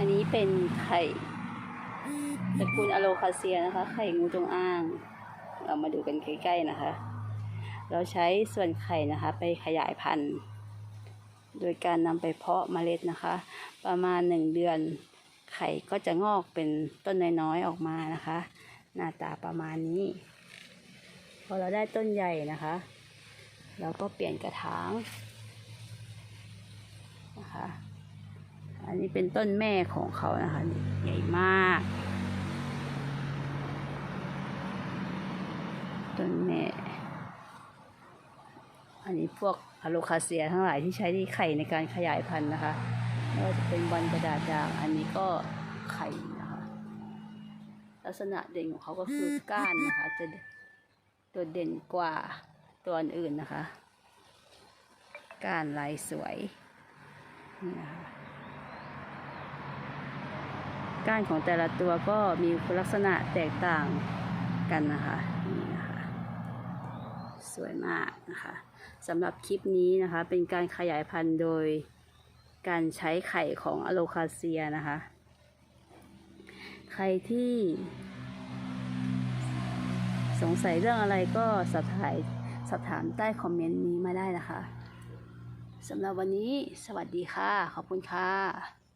อันนี้เป็นไข่ตระกูลอะโลคาเซียนะคะ ไข่งูจงอาง เรามาดูกันใกล้ๆนะคะ เราใช้ส่วนไข่นะคะ ไปขยายพันธุ์ โดยการนำไปเพาะเมล็ดนะคะ ประมาณหนึ่งเดือน ไข่ก็จะงอกเป็นต้นน้อยๆออกมานะคะ หน้าตาประมาณนี้ พอเราได้ต้นใหญ่นะคะ เราก็เปลี่ยนกระถางนะคะ นี้เป็นต้นแม่ของเขานะคะใหญ่มาก ต้นแม่ อันนี้พวกอะโลคาเซียทั้งหลายที่ใช้ที่ไข่ในการขยายพันธุ์นะคะไม่ว่าจะเป็นบอลกระดาษด่างอันนี้ก็ไข่นะคะ ลักษณะเด่นของเขาก็คือก้านนะคะ จะตัวเด่นกว่าตัวอื่นนะคะก้านลายสวยนี่นะคะ ก้านของแต่ละตัวก็มีลักษณะแตกต่างกันนะคะนี่นะคะสวยมากนะคะสำหรับคลิปนี้นะคะเป็นการขยายพันธุ์โดยการใช้ไข่ของอะโลคาเซียนะคะ ใครที่สงสัยเรื่องอะไรก็สอบถามสอบถามใต้คอมเมนต์นี้มาได้นะคะสำหรับวันนี้สวัสดีค่ะ ขอบคุณค่ะ